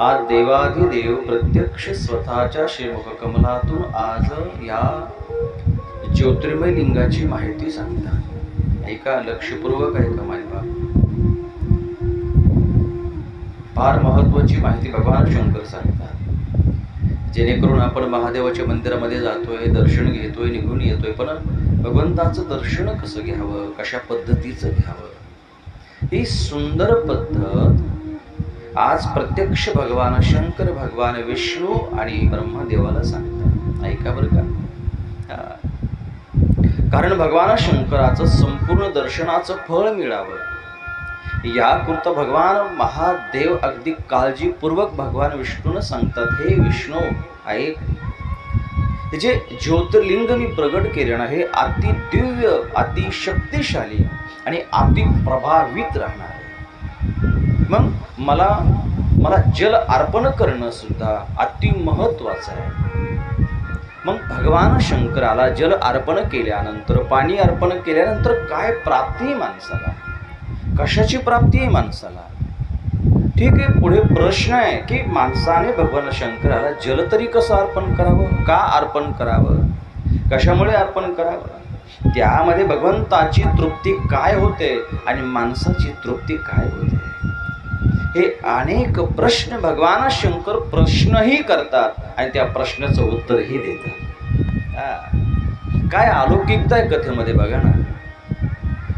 आज देवाधिदेव प्रत्यक्ष स्वतःच्या श्रीमुख कमलातून आज या ज्योतिर्मय लिंगाची माहिती सांगतात. ऐका लक्षपूर्वक ऐका मायबा फार महत्वाची माहिती भगवान शंकर सांगतात. जेणेकरून आपण महादेवाच्या मंदिरामध्ये जातोय दर्शन घेतोय निघून येतोय पण भगवंताचं दर्शन कसं घ्यावं? कशा पद्धतीचं घ्यावं? ही सुंदर पद्धत आज प्रत्यक्ष भगवान शंकर भगवान विष्णू आणि ब्रह्मदेवाला सांगतात. ऐका बरं का. कारण भगवान शंकराचं संपूर्ण दर्शनाचं फळ मिळावं. याकृत भगवान महादेव अगदी काळजीपूर्वक भगवान विष्णून सांगतात हे विष्णू ऐक. जे ज्योतिर्लिंग मी प्रगट केले ना हे अति दिव्य अति शक्तिशाली आणि अति प्रभावित राहणार आहे. मग मला मला जल अर्पण करणं सुद्धा अति महत्वाचं आहे. मग भगवान शंकराला जल अर्पण केल्यानंतर पाणी अर्पण केल्यानंतर काय प्राप्ती आहे माणसाला? कशाची प्राप्ती आहे माणसाला? ठीक आहे पुढे प्रश्न आहे की माणसाने भगवान शंकराला जल तरी कसं अर्पण करावं? का अर्पण करावं? कशामुळे अर्पण करावं? त्यामध्ये भगवंताची तृप्ती काय होते आणि माणसाची तृप्ती काय होते? हे अनेक प्रश्न भगवान शंकर प्रश्नही करतात आणि त्या प्रश्नाचं उत्तरही देतात. काय अलौकिकता आहे कथेमध्ये बघा ना.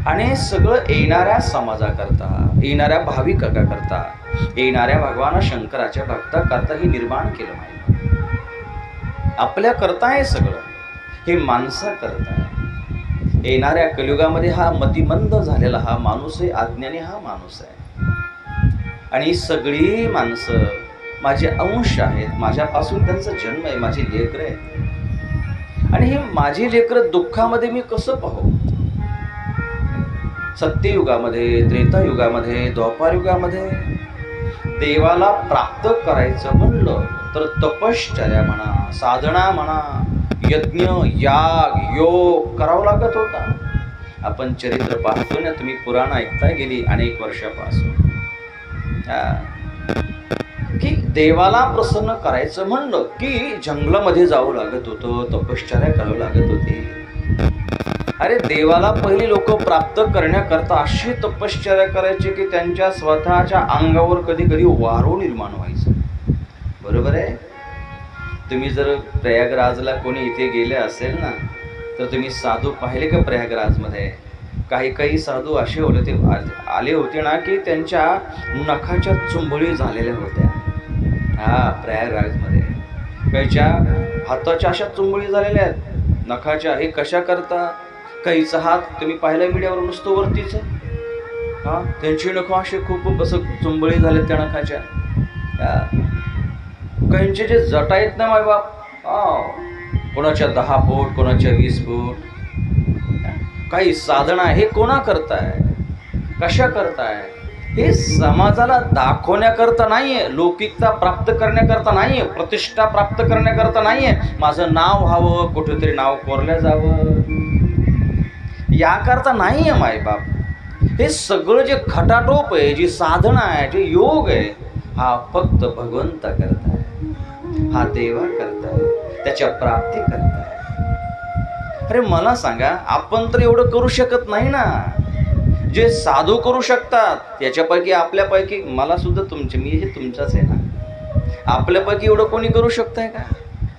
आणि सगळं येणाऱ्या समाजाकरता येणाऱ्या भाविकाकरता येणाऱ्या भगवान शंकराच्या भक्ताकरता हे निर्माण केलं नाही आपल्या करता हे सगळं. हे माणसा करता. येणाऱ्या कलियुगामध्ये हा मतिमंद झालेला हा माणूस आहे अज्ञानी हा माणूस आहे. आणि ही सगळी माणसं माझे अंश आहेत. माझ्यापासून त्यांचा जन्म आहे माझी लेकरं आहेत. आणि हे माझी लेकरं दुःखामध्ये मी कसं पाहू? सत्ययुगामध्ये त्रेतायुगामध्ये द्वापारयुगामध्ये देवाला प्राप्त करायचं म्हणलं तर तपश्चर्या म्हणा साधना म्हणा यज्ञ याग योग करावं लागत होता. आपण चरित्र पाहतो ना तुम्ही पुराण ऐकता गेली अनेक वर्षापासून. की देवाला प्रसन्न करायचं म्हणलं की जंगलामध्ये जावं लागत होतं तपश्चर्या करावं लागत होती. अरे देवाला पहिली लोक प्राप्त करण्याकरता अशी तपश्चर्या करायची की त्यांच्या स्वतःच्या अंगावर कधी कधी वारो निर्माण व्हायचं. बरोबर आहे? तुम्ही जर प्रयागराजला कोणी इथे गेले असेल ना तर तुम्ही साधू पाहिले का प्रयागराजमध्ये? काही काही साधू असे होते ते आले होते ना की त्यांच्या नखाच्या चुंबळी झालेल्या होत्या. हा प्रयागराजमध्ये. काहीच्या हाताच्या अशा चुंबळी झालेल्या आहेत. नखाच्या हे कशा करता? काहीचा हात तुम्ही पाहिला मीडियावर नुसतं वरतीच? हा त्यांची नखं असे खूप असं चुंबळी झाले त्या नखाच्या. हा. काहींचे जे जटा आहेत ना माय बाप कोणाच्या दहा फूट कोणाच्या वीस फूट काही साधना हे कोणा करताय? कशा करताय? हे समाजाला दाखवण्याकरता नाही आहे लौकिकता प्राप्त करण्याकरता नाही आहे प्रतिष्ठा प्राप्त करण्याकरता नाही आहे माझं नाव व्हावं कुठेतरी नाव कोरलं जावं. याकरता नाही नाहीये मायबाप हे सगळं जे खटाटोप आहे जी साधना आहे जे योग आहे हा फक्त भगवंत करताय. हा देवा करताय. त्याच्या प्राप्ती करताय. अरे मला सांगा आपण तर एवढं करू शकत नाही ना. जे साधू करू शकतात याच्यापैकी आपल्यापैकी मला सुद्धा तुमचे मी हे तुमचाच आहे ना. आपल्यापैकी एवढं कोणी करू शकतंय का?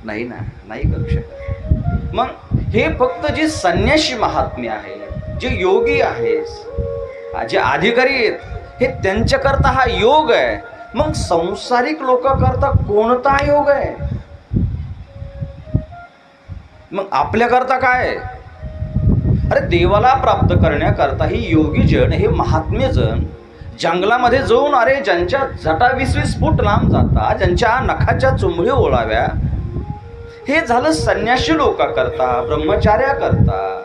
नाही ना नाही करू शकत. मग हे फक्त जे संन्याशी महात्मे आहे जे योगी आहेत जे अधिकारी आहेत हे त्यांच्याकरता हा योग आहे. मग संसारिक लोकांकरता कोणता योग आहे? मग आपल्याकरता काय? अरे देवाला प्राप्त करण्याकरता ही योगीजन हे महात्मेजन जंगलामध्ये जाऊन अरे ज्यांच्या जटा वीस वीस फूट लांब जाता ज्यांच्या नखाच्या चुंबळी ओळाव्या हे झालं संन्याशी लोकाकरता ब्रह्मचार्याकरता.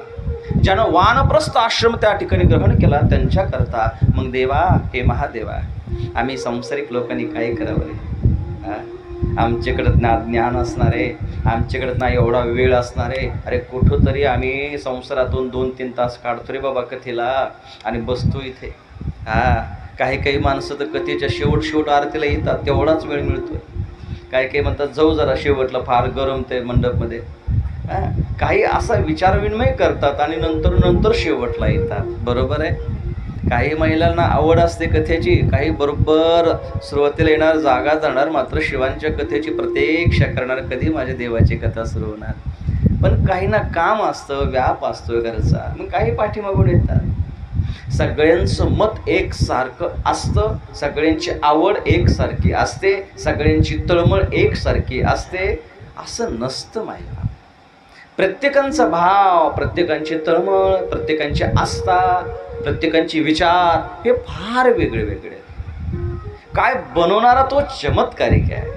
ज्यानं वानप्रस्थ आश्रम त्या ठिकाणी ग्रहण केला त्यांच्याकरता. मग देवा हे महादेवा आम्ही संसारिक लोकांनी काय करावं? रे आमच्याकडं ना ज्ञान असणार आहे. आमच्याकडं ना एवढा वेळ असणार आहे. अरे कुठं तरी आम्ही संसारातून दोन तीन तास काढतो रे बाबा कथेला आणि बसतो इथे. हा काही काही माणसं तर कथेच्या शेवट शेवट आरतीला येतात. तेवढाच वेळ मिळतोय. काही काही म्हणतात जाऊ जरा शेवटला फार गरम ते मंडपमध्ये. काही असा विचारविनिमय करतात आणि नंतर नंतर शेवटला येतात. बरोबर आहे? काही महिलांना आवड असते कथेची काही बरोबर सुरुवातीला येणार जागा जाणार मात्र शिवांच्या कथेची प्रतीक्षा करणार कधी माझ्या देवाची कथा सुरू होणार. पण काही ना काम असतं व्याप असतो घरचा. मग काही पाठीमागून येतात. सगळ्यांचं मत एकसारखं असतं सगळ्यांची आवड एकसारखी असते सगळ्यांची तळमळ एकसारखी असते असं नसतं महिला प्रत्येकांचा भाव प्रत्येकांची तळमळ प्रत्येकांची आस्था प्रत्येकांचे विचार हे फार वेगळे वेगळे काय बनवणारा तो चमत्कारिक आहे.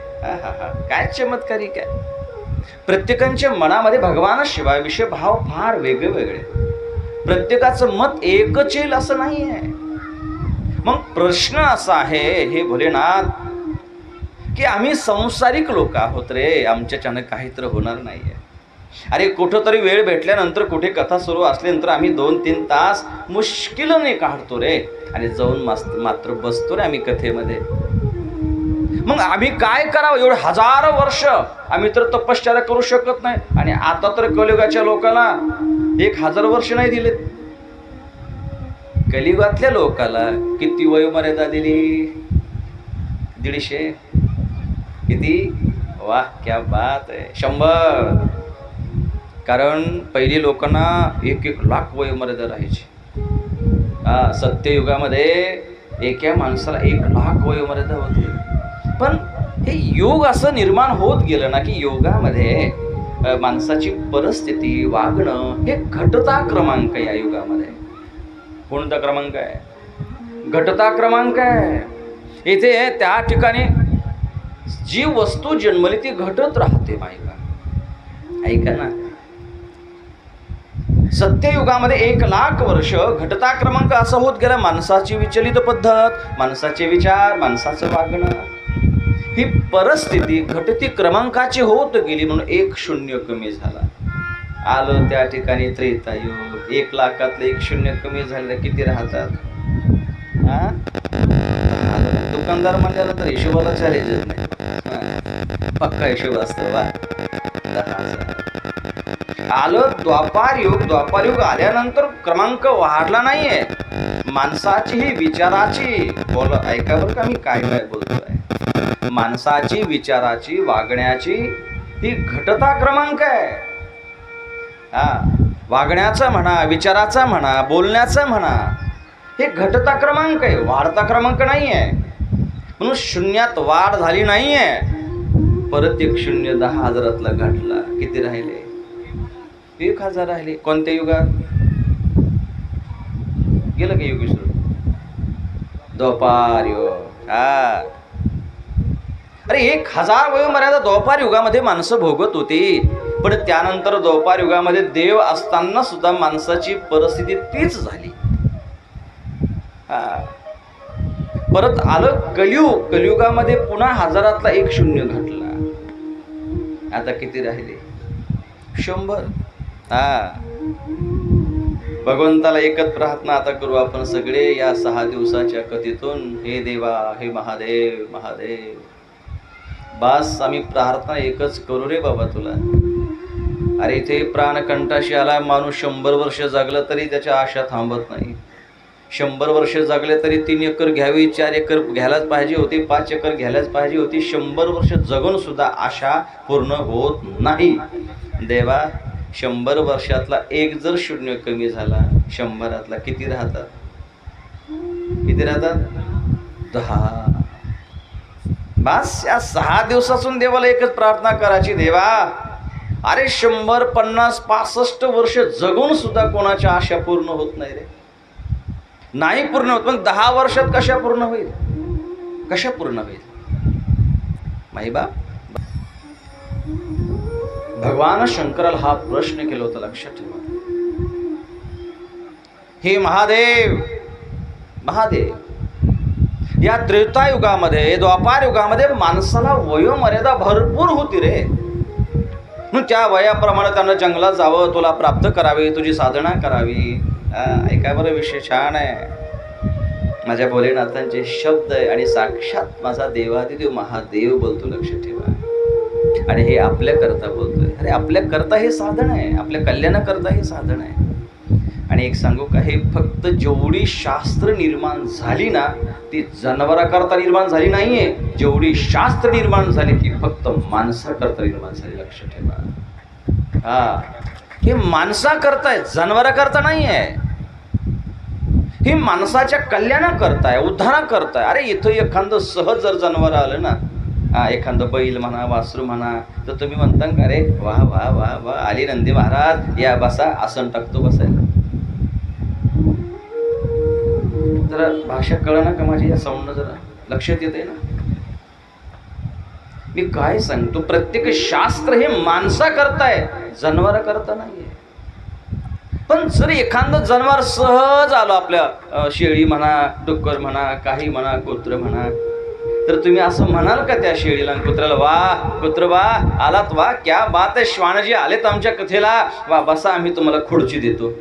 काय चमत्कारिक आहे? प्रत्येकांच्या मनामध्ये भगवानाशिवायविषयी भाव फार वेगळे वेगळे प्रत्येकाचं मत एकच येईल असं नाही आहे. मग प्रश्न असा आहे हे भोलेनाथ की आम्ही संसारिक लोक आहोत रे. आमच्याच्यानं काही तर होणार नाही आहे अरे कुठं तरी वेळ भेटल्यानंतर कुठे कथा सुरू असल्यानंतर आम्ही दोन तीन तास मुश्किलने काढतो रे. आणि जाऊन मास्त मात्र बसतो रे आम्ही कथेमध्ये. मग आम्ही काय करावं? एवढे हजारो वर्ष आम्ही तर तपश्चर्या करू शकत नाही. आणि आता तर कलियुगाच्या लोकांना एक हजार वर्ष नाही दिलेत. कलियुगातल्या लोकाला किती वयोमर्यादा दिली? दीडशे? किती? वाह क्या बात आहे. शंभर. कारण पहिली लोकांना एक एक लाख वयोमर्यादा राहायची. हा सत्ययुगामध्ये एका माणसाला एक लाख वयोमर्यादा होती. पण हे योग असं निर्माण होत गेलं ना की योगामध्ये माणसाची परिस्थिती वागणं हे घटता क्रमांक या युगामध्ये. कोणता क्रमांक आहे? घटता क्रमांक आहे. इथे त्या ठिकाणी जी वस्तू जन्मली ती घटत राहते माहिती ऐका ना. सत्ययुगामध्ये एक लाख वर्ष घटता क्रमांक असं होत गेला माणसाची विचलित पद्धत माणसाचे विचार माणसाचं वागणं. ही परिस्थिती घटती क्रमांकाची होत गेली म्हणून एक शून्य कमी झाला. आलं त्या ठिकाणी त्रेतायुग एक लाखातलं एक शून्य कमी झालं किती राहतात? दुकानदार म्हणाला तर हिशोबाला नाही. पक्का हिशोब असतो आलं द्वापार युग द्वापार युग आल्यानंतर क्रमांक वाढला नाहीये. माणसाची ही विचाराची बोल ऐका बरं का मी काय काय बोलतोय. माणसाची विचाराची वागण्याची ही घटता क्रमांक आहे. हा वागण्याचा म्हणा विचाराचा म्हणा बोलण्याचा म्हणा हे घटता क्रमांक आहे वाढता क्रमांक नाही आहे म्हणून शून्यात वाढ झाली नाही आहे परत एक शून्य दहा हजारातला गाठला किती राहिले? एक हजार राहिले. कोणत्या युगात? गेलं का युग विसरून युग. हा. अरे एक हजार वयोमर्यादा द्वापार युगामध्ये माणसं भोगत होती. पण त्यानंतर द्वापार युगामध्ये देव असताना सुद्धा माणसाची परिस्थिती तीच झाली. हा. परत आलं कलियुग. कलियुगामध्ये पुन्हा हजारातला एक शून्य घटला. आता किती राहिले? शंभर. हा. भगवंताला एकच प्रार्थना आता करू आपण सगळे या सहा दिवसाच्या कथेतून. हे देवा हे महादेव महादेव. बास आम्ही प्रार्थना एकच करू रे बाबा तुला. अरे इथे प्राणकंठाशी आला माणूस शंभर वर्ष जगलं तरी त्याच्या आशा थांबत नाही. शंभर वर्ष जगले तरी तीन एकर घ्यावी चार एकर घ्यायलाच पाहिजे होती पाच एकर घ्यायलाच पाहिजे होती. शंभर वर्ष जगून सुद्धा आशा पूर्ण होत नाही. देवा शंभर वर्षातला एक जर शून्य कमी झाला शंभरातला किती राहतात? किती राहतात? दहा. बस या सहा दिवसातून देवाला एकच प्रार्थना करायची देवा. अरे शंभर पन्नास पासष्ट वर्ष जगून सुद्धा कोणाच्या आशा पूर्ण होत नाही रे? नाही पूर्ण होत पण दहा वर्षात कशा पूर्ण होईल? कशा पूर्ण होईल? माहिबा भगवान शंकराला हा प्रश्न केला होता लक्षात ठेवा. हे महादेव महादेव या त्रेतायुगामध्ये द्वापार युगामध्ये माणसाला वयोमर्यादा भरपूर होती रे. मग त्या वयाप्रमाणे त्यांना जंगलात जावं तुला प्राप्त करावे तुझी साधना करावी. ऐका बरं विषय छान आहे. माझ्या भोलेनाथांचे शब्द आहे आणि साक्षात माझा देवादिदेव महादेव बोलतो लक्ष ठेवा. आणि हे आपल्या करता बोलतोय. अरे आपल्या करता हे साधन आहे. आपल्या कल्याणाकरता हे साधन आहे. आणि एक सांगू का हे फक्त जेवढी शास्त्र निर्माण झाली ना ती जनावराकरता निर्माण झाली नाहीये. जेवढी शास्त्र निर्माण झाली ती फक्त माणसाकरता निर्माण झाली. लक्ष ठेवा. हा. हे माणसाकरता आहे जनावराकरता नाही आहे हे माणसाच्या कल्याणा करताय उद्धारा करताय अरे इथं एखादं सहज जर जनावर आलं ना हा एखादं बैल म्हणा वासरू म्हणा तर तुम्ही म्हणता का अरे वा वा वा वा आली नंदी महाराज या बसा आसन टाकतो बसायला. जरा भाषा कळना का माझी या साऊंड जरा? लक्षात येते ना? मी काय सांगतो प्रत्येक शास्त्र हे माणसा करताय जनावर करता नाहीये. पण जर एखादं जनावर सहज आलो आपल्या शेळी म्हणा डुक्कर म्हणा काही म्हणा कुत्र म्हणा तर तुम्ही असं म्हणाल का त्या शेळीला कुत्र्याला वा कुत्र वा आलात वा क्या बात आहे श्वानजी आलेत आमच्या कथेला वा बसा आम्ही तुम्हाला खुर्ची देतो.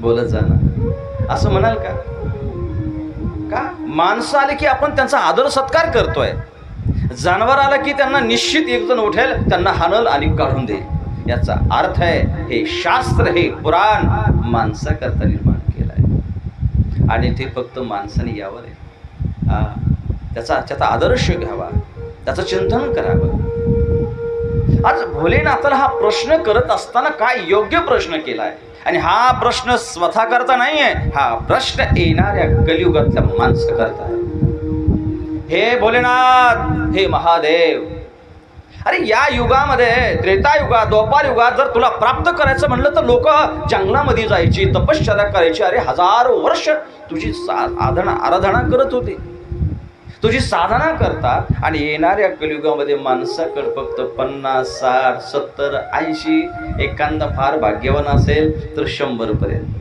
बोलत जा ना असं म्हणाल का? का? माणसं आले की आपण त्यांचा आदर सत्कार करतोय. जनावर आलं की त्यांना निश्चित एक जण उठेल त्यांना हाणल आणि काढून देईल. याचा अर्थ आहे हे शास्त्र हे पुराण माणसाकरता निर्माण केलं आहे. आणि ते फक्त माणसाने यावर आहे हा त्याचा त्याचा आदर्श घ्यावा. त्याचं चिंतन करावं. आज भोलेनाथाला हा प्रश्न करत असताना काय योग्य प्रश्न केलाय? आणि हा प्रश्न स्वतः करता नाहीये हा प्रश्न येणाऱ्या कलियुगातल्या माणसं करता आहे हे भोलेनाथ हे महादेव अरे या युगामध्ये त्रेता युगात द्वापार युगात जर तुला प्राप्त करायचं म्हणलं तर लोक जंगलामध्ये जायची तपश्चर्या करायची. अरे हजारो वर्ष तुझी सा आराधना आराधना करत होती. तुझी साधना करतात आणि येणाऱ्या कलियुगामध्ये माणसाकडे फक्त पन्नास साठ सत्तर ऐंशी एखादा फार भाग्यवान असेल तर शंभर पर्यंत.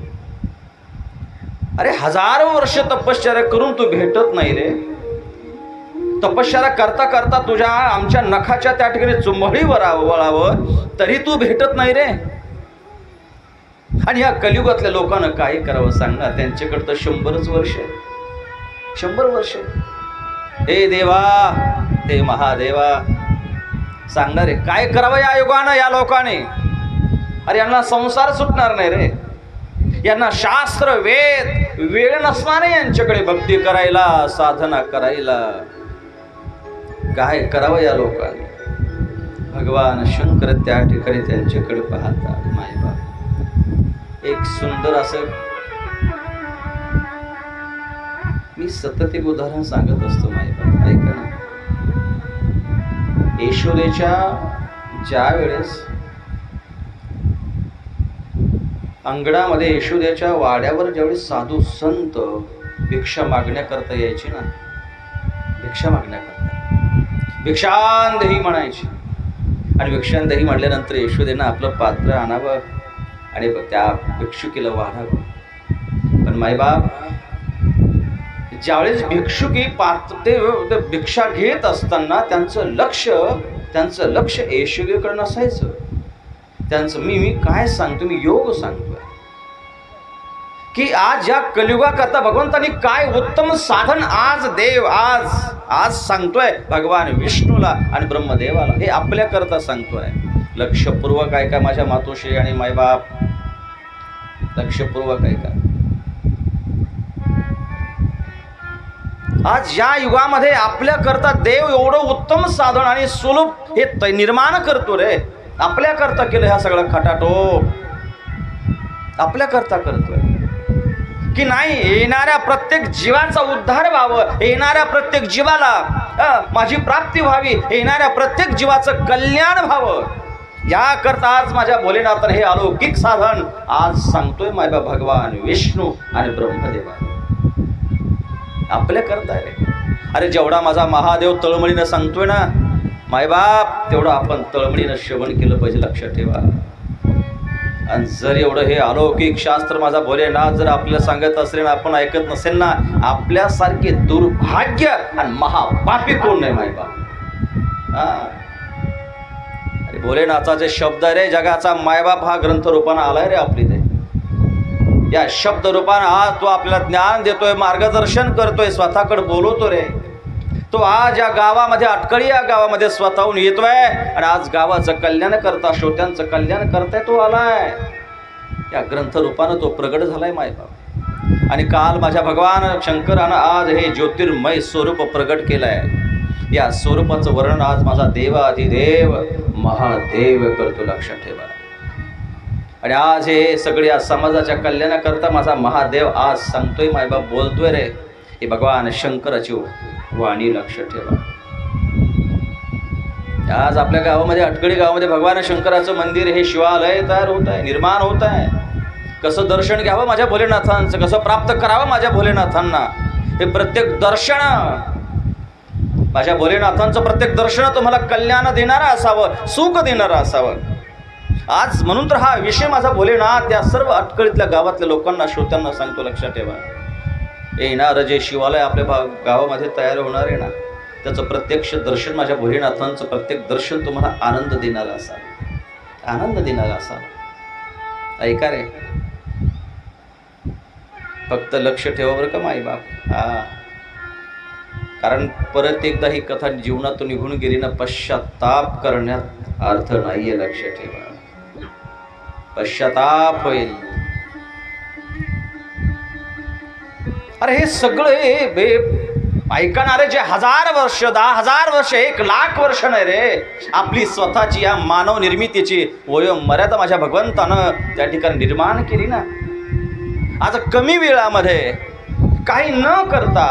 अरे हजारो वर्ष तपश्चर्या करून तू भेटत नाही रे. तपश्चर्या करता करता तुझ्या आमच्या नखाच्या त्या ठिकाणी चुंबळी वरावं वळावं तरी तू भेटत नाही रे. आणि या कलियुगातल्या लोकांना काय करावं सांग ना त्यांच्याकडे तर शंभरच वर्ष आहे. शंभर वर्ष हे देवा हे महादेवा सांगणार रे काय करावं या युगानं या लोकांनी? अरे यांना संसार सुटणार नाही रे. यांना शास्त्र वेद वेळ नसणार आहे यांच्याकडे भक्ती करायला साधना करायला. काय करावं या लोकांनी? भगवान शंकर त्या ठिकाणी त्यांच्याकडे पाहतात मायबाप एक सुंदर असं मी सतत एक उदाहरण सांगत असतो मायबाप ऐका ना. यशोदेच्या ज्या वेळेस अंगणामध्ये यशोदेच्या वाड्यावर ज्यावेळी साधू संत भिक्षा मागण्याकरता यायची ना भिक्षा मागण्याकरता. भिक्षांदही म्हणायची. आणि भिक्षांदही म्हणल्यानंतर यशोदेनं आपलं पात्र आणावं आणि त्या भिक्षुकीला वाढावं. पण मायबाप ज्यावेळेस भिक्षुकी पात्र ते भिक्षा घेत असताना त्यांचं लक्ष त्यांचं लक्ष यशोदेकडे नसायचं. त्यांचं मी मी काय सांगतो? मी योग सांगतोय. की आज या कलियुगाकरता भगवंतानी काय उत्तम साधन आज देव आज आज सांगतोय भगवान विष्णूला आणि ब्रह्मदेवाला. हे आपल्याकरता सांगतोय. लक्षपूर्वक आहे का माझ्या मातोश्री आणि मायबाप लक्षपूर्वक आहे का आज या युगामध्ये आपल्याकरता देव एवढं उत्तम साधन आणि सुलभ हे त- निर्माण करतो रे. आपल्याकरता केलं ह्या सगळं खटाटो आपल्याकरता करतोय. की नाही येणाऱ्या प्रत्येक जीवाचा उद्धार व्हावं येणाऱ्या प्रत्येक जीवाला माझी प्राप्ती व्हावी येणाऱ्या प्रत्येक जीवाचं कल्याण व्हावं. याकरता आज माझ्या भोलेनाथाने हे अलौकिक साधन आज सांगतोय माझ्या भगवान विष्णू आणि ब्रह्मदेवा. आपल्या करताय रे अरे जेवढा माझा महादेव तळमळीनं सांगतोय ना मायबाप तेवढं आपण तळमळीनं श्रवण केलं पाहिजे लक्षात ठेवा. आणि जर एवढं हे अलौकिक शास्त्र माझा भोलेनाथ जर आपल्याला सांगत असेल आपण ऐकत नसेल ना आपल्यासारखे दुर्भाग्य आणि महापापी कोण नाही मायबाप हा. अरे भोलेनाथाचे शब्द रे जगाचा मायबाप हा ग्रंथ रूपानं आलाय रे आपली ते. या शब्द रूपानं आज तो आपल्याला ज्ञान देतोय मार्गदर्शन करतोय स्वतःकडे बोलवतो रे. तो आज या गावामध्ये अटकळी या गावामध्ये स्वतःहून येतोय. आणि आज गावाचं कल्याण करता श्रोत्यांचं कल्याण करताय तो आलाय. या ग्रंथरूपानं तो प्रगट झालाय मायबाप आणि काल माझ्या भगवान शंकरानं आज हे ज्योतिर्मय स्वरूप प्रगट केलंय. या स्वरूपाचं वर्णन आज माझा देव अधिदेव महादेव करतो लक्षात ठेवा. आणि आज हे सगळ्या समाजाच्या कल्याणाकरता माझा महादेव आज सांगतोय मायबाप बोलतोय रे. हे भगवान शंकराची वाणी लक्ष ठेवा. आज आपल्या गावामध्ये अटकळी गावामध्ये भगवान शंकराचं मंदिर हे शिवालय तयार होत आहे निर्माण होत आहे. कसं दर्शन घ्यावं माझ्या भोलेनाथांचं कसं प्राप्त करावं माझ्या भोलेनाथांना हे प्रत्येक दर्शन. माझ्या भोलेनाथांचं प्रत्येक दर्शन तुम्हाला कल्याण देणारं असावं सुख देणारं असावं. आज म्हणून तर हा विषय माझा भोलेनाथ त्या सर्व अटकळीतल्या गावातल्या लोकांना श्रोत्यांना सांगतो लक्षात ठेवा. येणारं जे शिवालय आपल्या भा गावामध्ये तयार होणार आहे ना त्याचं प्रत्यक्ष दर्शन माझ्या भोलेनाथांचं प्रत्येक दर्शन तुम्हाला आनंद देणारं असावं. आनंद देणारं असावं. ऐका रे. फक्त लक्ष ठेवा बरं का माई बाप हा. कारण परत एकदा ही कथा जीवनातून निघून गेली ना पश्चाताप करण्यात अर्थ नाहीये लक्ष ठेवा. पश्चाताप होईल. अरे हे सगळे बे ऐकणारे जे हजार वर्ष दहा हजार वर्ष एक लाख वर्ष नाही रे. आपली स्वतःची या मानव निर्मितीची वयोमर्यादा माझ्या भगवंतानं त्या ठिकाणी निर्माण केली ना. आज कमी वेळामध्ये काही न करता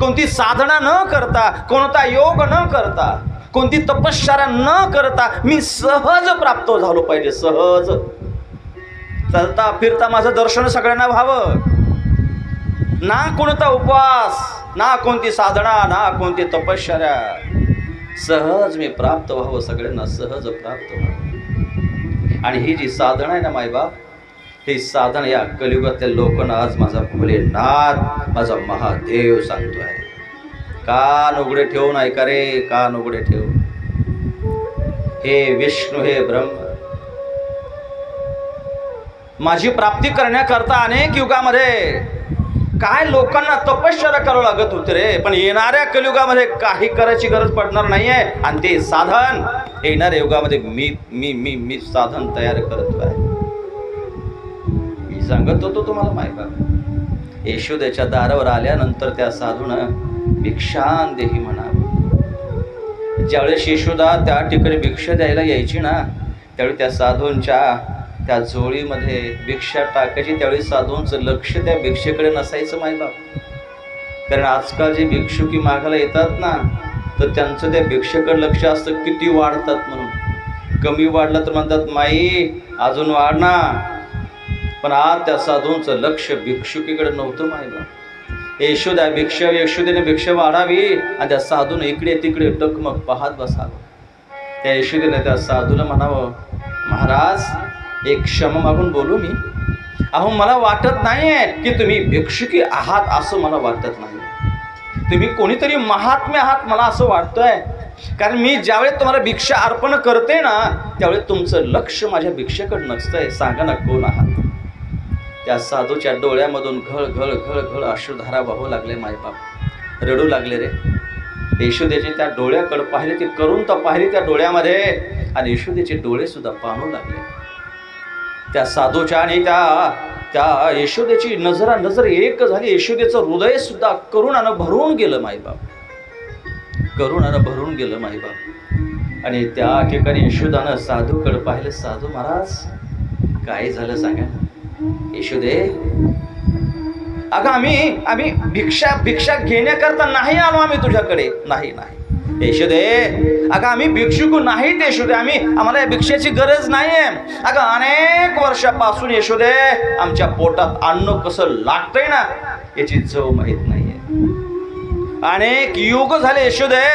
कोणती साधना न करता कोणता योग न करता कोणती तपश्चर्या न करता मी सहज प्राप्त झालो पाहिजे सहज. चलता फिरता माझं दर्शन सगळ्यांना व्हावं. ना कोणता उपवास ना कोणती साधना ना कोणती तपश्चर्या. सहज मी प्राप्त व्हावं सगळ्यांना सहज प्राप्त व्हावं. आणि ही जी साधना आहे ना मायबाप ही साधन या कलियुगातल्या लोकांना आज माझा भोलेनाथ माझा महादेव सांगतोय. कान उघडे ठेवून ऐका रे कान उघडे ठेव हे विष्णू हे ब्रह्म. माझी प्राप्ती करण्याकरता अनेक युगामध्ये काय लोकांना तपश्चर्या करावं लागत होते रे? पण येणाऱ्या कलियुगामध्ये काही करायची गरज पडणार नाहीये. आणि ते साधन येणाऱ्या युगामध्ये मी मी मी मी साधन तयार करतो आहे. मी सांगत होतो तुम्हाला माहिती यशोदेच्या दारावर आल्यानंतर त्या साधून भिक्षान देही म्हणावं. ज्यावेळेस यशोदा त्या ठिकाणी भिक्षा द्यायला यायची ना त्यावेळी त्या साधूंच्या त्या झोळीमध्ये भिक्षा टाकायची त्यावेळी साधूंचं लक्ष त्या भिक्षेकडे नसायचं मायबाप कारण आजकाल जे भिक्षुकी मागायला येतात ना तर त्यांचं त्या भिक्षेकडे लक्ष असतं किती वाढतात म्हणून. कमी वाढलं तर म्हणतात माई अजून वाढ ना. पण आज त्या साधूंचं लक्ष भिक्षुकीकडे नव्हतं मायबाप यशोद्या भिक्षा यशोदेने भिक्षा वाढावी आणि त्या साधून इकडे तिकडे टकमक पाहत बसावं. त्या यशोदेने त्या साधूला म्हणावं महाराज एक क्षम मागून बोलू मी. अहो मला वाटत नाही आहे की तुम्ही भिक्षुकी आहात असं मला वाटत नाही. तुम्ही कोणीतरी महात्म्य आहात मला असं वाटतंय. कारण मी ज्यावेळेस तुम्हाला भिक्षा अर्पण करते ना त्यावेळेस तुमचं लक्ष माझ्या भिक्षेकडे नसतंय. सांगा ना कोण आहात? त्या साधूच्या डोळ्यामधून घळ घळ घळ घळ अश्रुधारा वाहू लागले मायबाप रडू लागले रे. यशोदेचे त्या डोळ्याकडे पाहिले ते करून तर पाहिले त्या डोळ्यामध्ये. आणि यशोदेचे डोळे सुद्धा पाहू लागले. त्या साधूच्या आणि त्या त्या यशोदेची नजरा नजर एक झाली. यशोदेचं हृदय सुद्धा करुणानं भरून गेलं माईबाप करुणानं भरून गेलं माईबाप आणि त्या ठिकाणी यशोदानं साधूकडे पाहिलं. साधू महाराज काय झालं सांगा यशोदे अगं आम्ही आम्ही भिक्षा भिक्षा घेण्याकरता नाही आलो आम्ही तुझ्याकडे. नाही नाही. यशोदे अगं आम्ही भिक्षुक नाहीत दे आम्ही आम्हाला या भिक्षेची गरज नाहीये. अगं अनेक वर्षापासून यशोदे आमच्या पोटात अन्न कसं लागतंय ना याची चव माहीत नाहीये. अनेक युग झाले यशोदे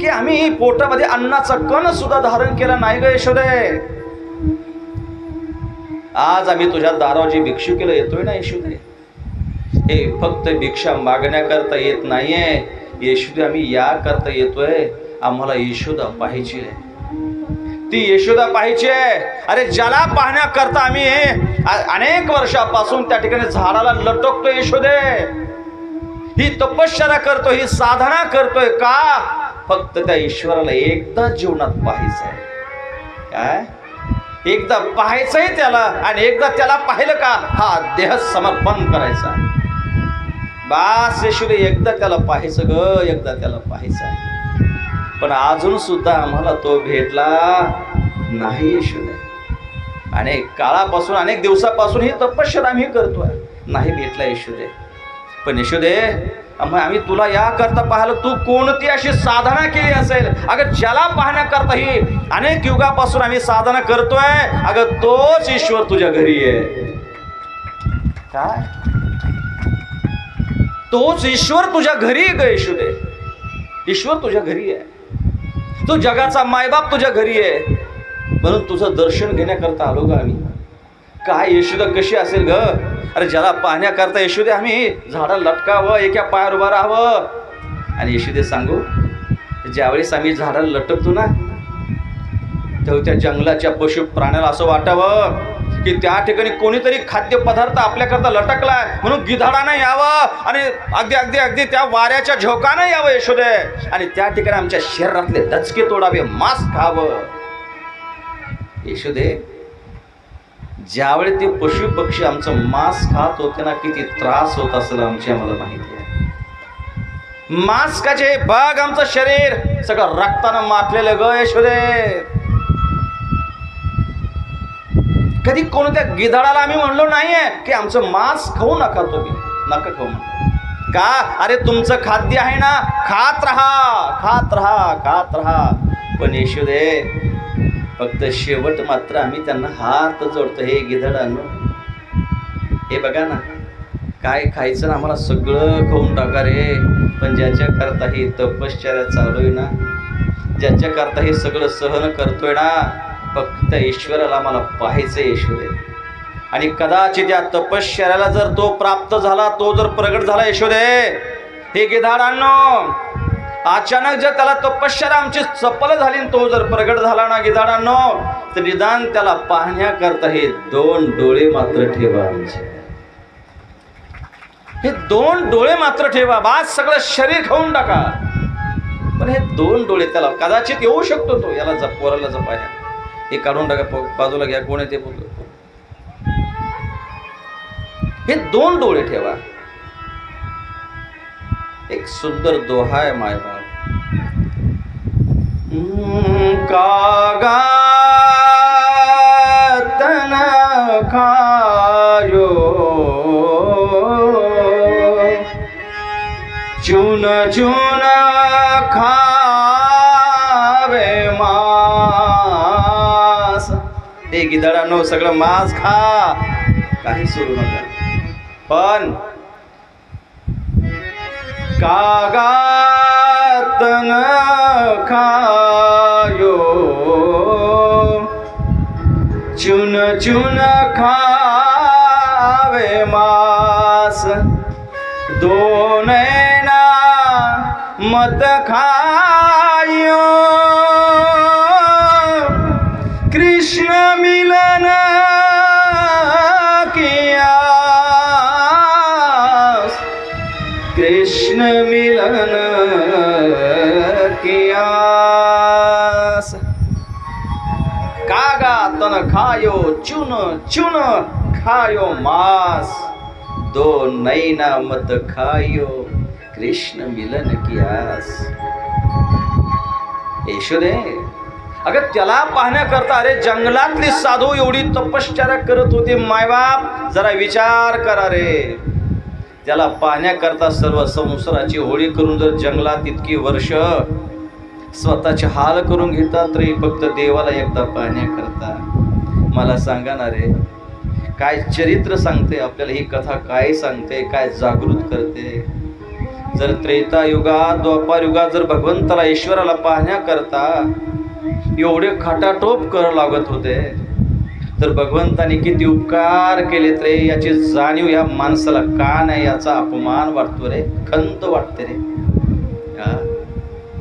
की आम्ही पोटामध्ये अन्नाचा कण सुद्धा धारण केला नाही ग यशोदे. आज आम्ही तुझ्या दारावजी भिक्षुकीला येतोय ना यशोदे हे फक्त भिक्षा मागण्याकरता येत नाहीये. येशुदे आम्ही या करता येतोय. आम्हाला यशोदा पाहिजे ती यशोदा पाहिजे अरे ज्याला पाहण्याकरता आम्ही अनेक वर्षापासून त्या ठिकाणी झाडाला लटकतो यशोदे. ही तपश्चर्या करतोय ही साधना करतोय का? फक्त त्या ईश्वराला एकदा जीवनात पाहायचंय काय? एकदा पाहायचंय त्याला आणि एकदा त्याला पाहिलं का? हा देह समर्पण करायचा. बास येशूने एकदा त्याला पाहायचं ग एकदा त्याला पाहायचं पण अजून सुद्धा आम्हाला तो भेटला नाही येशूने अनेक काळापासून अनेक दिवसापासून ही तपश्चर आम्ही करतोय. नाही भेटला येशूदे पण येशूदे आम्ही तुला या करता पाहिलं तू कोणती अशी साधना केली असेल? अगं ज्याला पाहण्याकरता ही अनेक युगापासून आम्ही साधना करतोय अगं तोच ईश्वर तुझ्या घरी आहे. काय? तोच ईश्वर तुझ्या घरी आहे ग यशोदे ईश्वर तुझ्या घरी आहे. तो जगाचा मायबाप तुझ्या घरी आहे. म्हणून तुझं दर्शन घेण्याकरता आलो ग आम्ही. काय यशोदा कशी असेल ग? अरे ज्याला पाहण्याकरता यशोदे आम्ही झाडं लटकावं एका पायावर उभं राहावं. आणि यशोदे सांगू ज्यावेळेस आम्ही झाडाला लटकतो ना तेव्हा त्या जंगलाच्या पशु प्राण्याला असं वाटावं. की त्या ठिकाणी कोणीतरी खाद्यपदार्थ आपल्याकरता लटकलाय म्हणून गिधाडानं यावं आणि अगदी अगदी अगदी त्या वाऱ्याच्या झोकानं यावं यशोदे. आणि त्या ठिकाणी आमच्या शरीरातले दचके तोडावे मांस खावं. यशोदे ज्यावेळी ते पशु पक्षी आमचं मांस खात होते ना किती त्रास होत असेल आमची आम्हाला माहिती आहे. मांस काचे बघ आमचं शरीर सगळं रक्तानं माखलेलं ग यशोदे. कधी कोणत्या गिधाडाला आम्ही म्हणलो नाही आहे की आमचं मांस खाऊ नका तुम्ही. नका खाऊ म्हणतो. का? अरे तुमचं खाद्य आहे ना खात राहा खात राहा खात राहा. पण येशुदे फक्त शेवट मात्र आम्ही त्यांना हात जोडतो हे गिधडांनो हे बघा ना काय खायचं ना आम्हाला सगळं खाऊन टाका रे. पण ज्याच्या करता ही तपश्चर्या चालू आहे ना ज्याच्या करता हे सगळं सहन करतोय ना फक्त ईश्वराला मला पाहायचं यशोदे आणि कदाचित या तपश्चर्याला जर तो प्राप्त झाला तो जर प्रगट झाला यशोदे हे गिधाडांनो अचानक जर त्याला तपश्चर्या आमची चपल झाली तो जर प्रगट झाला ना गिधाडांनो तर निदान त्याला पाहण्याकरता हे दोन डोळे मात्र ठेवा आमचे. हे दोन डोळे मात्र ठेवा बास सगळं शरीर खाऊन टाका. पण हे दोन डोळे त्याला कदाचित येऊ शकतो तो याला जप पोराला हे काढून टाका बाजूला घ्या कोण आहे ते बोल हे दोन डोळे ठेवा. एक सुंदर दोहा आहे माय बाप. कागा तन खायो. चुन चुन खा ते सगळं मांस खा. काही सोडू नका. पण कागातन खायो. चुन चुन खावे मास. दोनैना मत खायो. कृष्ण मिलन कियास कागा तन खायो चुन चुन खायो मास। दो नैना मत खायो कृष्ण मिलन कियास यशोदे अगं त्याला पाहण्याकरता अरे जंगलातली साधू एवढी तपश्चर्या करत होती मायबाप जरा विचार करा रे. त्याला पाहण्याकरता सर्व संसाराची होळी करून जर जंगलात इतकी वर्ष स्वतःचे हाल करून घेतात तरी फक्त देवाला एकदा पाहण्याकरता. मला सांगा ना रे काय चरित्र सांगते आपल्याला? ही कथा काय सांगते? काय जागृत करते? जर त्रेता युगात द्वापार युगात जर भगवंताला ईश्वराला पाहण्याकरता एवढे खटाटोप कर लागत होते तर भगवंताने किती उपकार केलेत रे? याची जाणीव या माणसाला का नाही याचा अपमान वाटतो रे? खंत वाटते रे.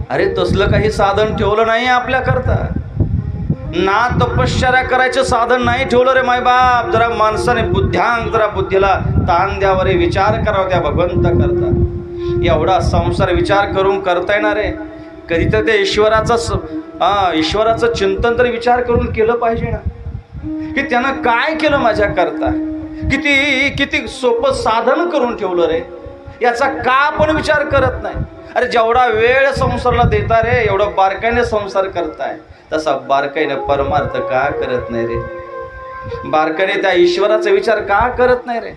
अरे तसलं काही साधन ठेवलं नाही आपल्याकरता. ना तपश्चर्या करायचं साधन नाही ठेवलं रे मायबाप जरा माणसाने बुद्ध्यांक जरा बुद्धीला ताण द्यावं रे. विचार करावा त्या भगवंत करता एवढा संसार विचार करून करता येणार आहे कधीतरी त्या ईश्वराचा स- ईश्वराचं चिंतन तरी विचार करून केलं पाहिजे ना. की त्यानं काय केलं माझ्या करता किती किती सोपं साधन करून ठेवलं रे? याचा का आपण विचार करत नाही? अरे जेवढा वेळ संसाराला देता रे एवढं बारकाईने संसार करताय. तसा बारकाईने परमार्थ का करत नाही रे? बारकाईने त्या ईश्वराचा विचार का करत नाही रे?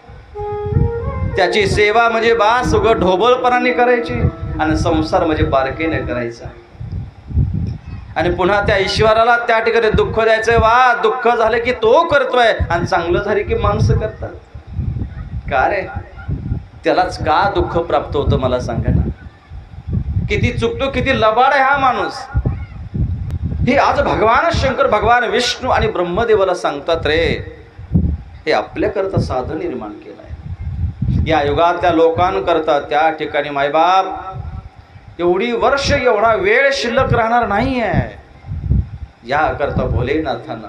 त्याची सेवा म्हणजे बास उगं ढोबळपणाने करायची आणि संसार म्हणजे बारकाईने करायचा. आणि पुन्हा त्या ईश्वराला त्या ठिकाणी दुःख द्यायचंय. वा दुःख झालं की तो करतोय. आणि चांगलं झाले की माणसं करतात. का रे? त्यालाच का दुःख प्राप्त होतं मला सांगा ना? किती चुकतो किती लबाड आहे हा माणूस. हे आज भगवान शंकर भगवान विष्णू आणि ब्रह्मदेवाला सांगतात रे हे आपल्याकरता साधन निर्माण केलं आहे या युगातल्या लोकांकरता त्या ठिकाणी मायबाप एवढी वर्ष एवढा वेळ शिल्लक राहणार नाही आहे याकरता भोलेनाथांना